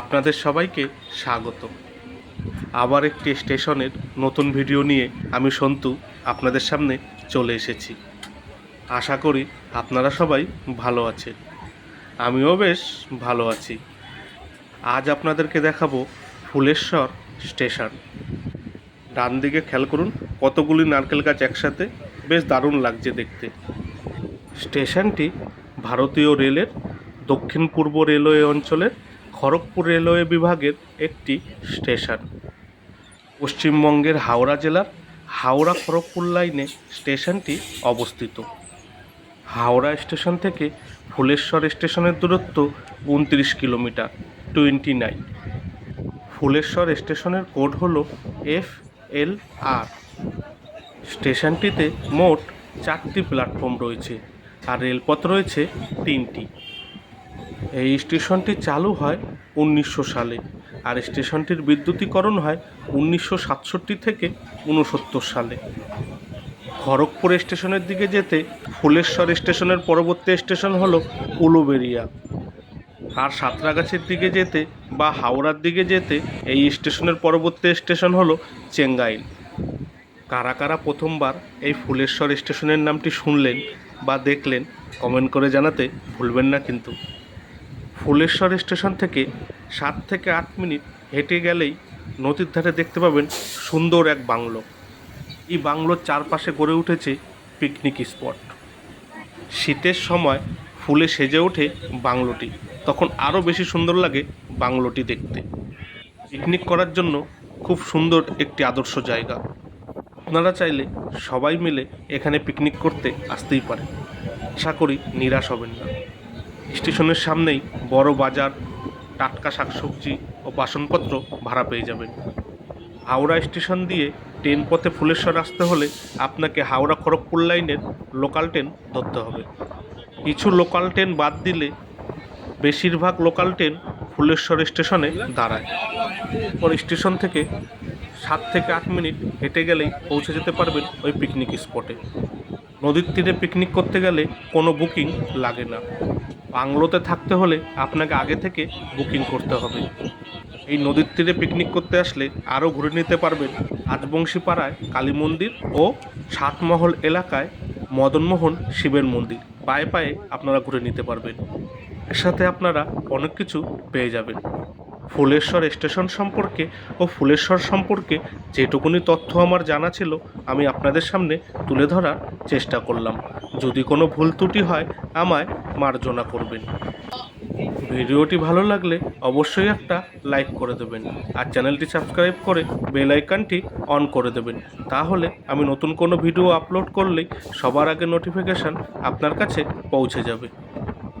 আপনাদের সবাইকে স্বাগত। আবার একটি স্টেশনের নতুন ভিডিও নিয়ে আমি সন্তু আপনাদের সামনে চলে এসেছি। আশা করি আপনারা সবাই ভালো আছেন। আমিও বেশ ভালো আছি। আজ আপনাদেরকে দেখাবো ফুলেশ্বর স্টেশন। ডান দিকে খেয়াল করুন, কতগুলি নারকেল গাছ একসাথে বেশ দারুণ লাগছে দেখতে। স্টেশনটি ভারতীয় রেলের দক্ষিণ পূর্ব রেলওয়ে অঞ্চলের খড়গপুর রেলওয়ে বিভাগের একটি স্টেশন। পশ্চিমবঙ্গের হাওড়া জেলার হাওড়া খড়গপুর লাইনে স্টেশনটি অবস্থিত। হাওড়া স্টেশন থেকে ফুলেশ্বর স্টেশনের দূরত্ব উনত্রিশ কিলোমিটার, টোয়েন্টি নাইন। ফুলেশ্বর স্টেশনের কোড হল এফ এল আর। স্টেশনটিতে মোট চারটি প্ল্যাটফর্ম রয়েছে আর রেলপথ রয়েছে তিনটি। এই স্টেশনটি চালু হয় উনিশশো সালে, আর স্টেশনটির বিদ্যুতীকরণ হয় উনিশশো সাতষট্টি থেকে উনসত্তর সালে। খড়গপুর স্টেশনের দিকে যেতে ফুলেশ্বর স্টেশনের পরবর্তী স্টেশন হলো উলুবেরিয়া। আর সাঁতরাগাছির দিকে যেতে বা হাওড়ার দিকে যেতে এই স্টেশনের পরবর্তী স্টেশন হলো চেঙ্গাইল। কারা কারা প্রথমবার এই ফুলেশ্বর স্টেশনের নামটি শুনলেন বা দেখলেন, কমেন্ট করে জানাতে ভুলবেন না কিন্তু। ফুলেশ্বর স্টেশন থেকে সাত থেকে আট মিনিট হেঁটে গেলেই নদীর ধারে দেখতে পাবেন সুন্দর এক বাংলো। এই বাংলোর চারপাশে গড়ে উঠেছে পিকনিক স্পট শীতের সময় ফুলে সেজে ওঠে বাংলোটি। তখন আরও বেশি সুন্দর লাগে বাংলোটি দেখতে। পিকনিক করার জন্য খুব সুন্দর একটি আদর্শ জায়গা। আপনারা চাইলে সবাই মিলে এখানে পিকনিক করতে আসতেই পারেন। আশা করি নিরাশ হবেন না। স্টেশনের সামনেই বড় বাজার, টাটকা শাকসবজি ও বাসনপত্র ভাড়া পেয়ে যাবেন। হাওড়া স্টেশন দিয়ে ট্রেন পথে ফুলেশ্বর আসতে হলে আপনাকে হাওড়া খড়গপুর লাইনের লোকাল ট্রেন ধরতে হবে। কিছু লোকাল ট্রেন বাদ দিলে বেশিরভাগ লোকাল ট্রেন ফুলেশ্বর স্টেশনে দাঁড়ায়। ওর স্টেশন থেকে সাত থেকে আট মিনিট হেঁটে গেলেই পৌঁছে যেতে পারবেন ওই পিকনিক স্পটে। নদীর তীরে পিকনিক করতে গেলে কোনো বুকিং লাগে না। বাংলোতে থাকতে হলে আপনাকে আগে থেকে বুকিং করতে হবে। এই নদীর তীরে পিকনিক করতে আসলে আরও ঘুরে নিতে পারবেন রাজবংশী পাড়ায় কালী মন্দির ও সাতমহল এলাকায় মদনমোহন শিবের মন্দির। পায়ে পায়ে আপনারা ঘুরে নিতে পারবেন। এর সাথে আপনারা অনেক কিছু পেয়ে যাবেন। ফুলেশ্বর স্টেশন সম্পর্কে ও ফুলেশ্বর সম্পর্কে যেটুকুনি তথ্য আমার জানা ছিল, আমি আপনাদের সামনে তুলে ধরার চেষ্টা করলাম। যদি কোনো ভুল ত্রুটি হয়, আমায় মার্জনা করবেন। ভিডিওটি ভালো লাগলে অবশ্যই একটা লাইক করে দেবেন আর চ্যানেলটি সাবস্ক্রাইব করে বেল আইকনটি অন করে দেবেন। তাহলে আমি নতুন কোনো ভিডিও আপলোড করলেই সবার আগে নোটিফিকেশান আপনার কাছে পৌঁছে যাবে।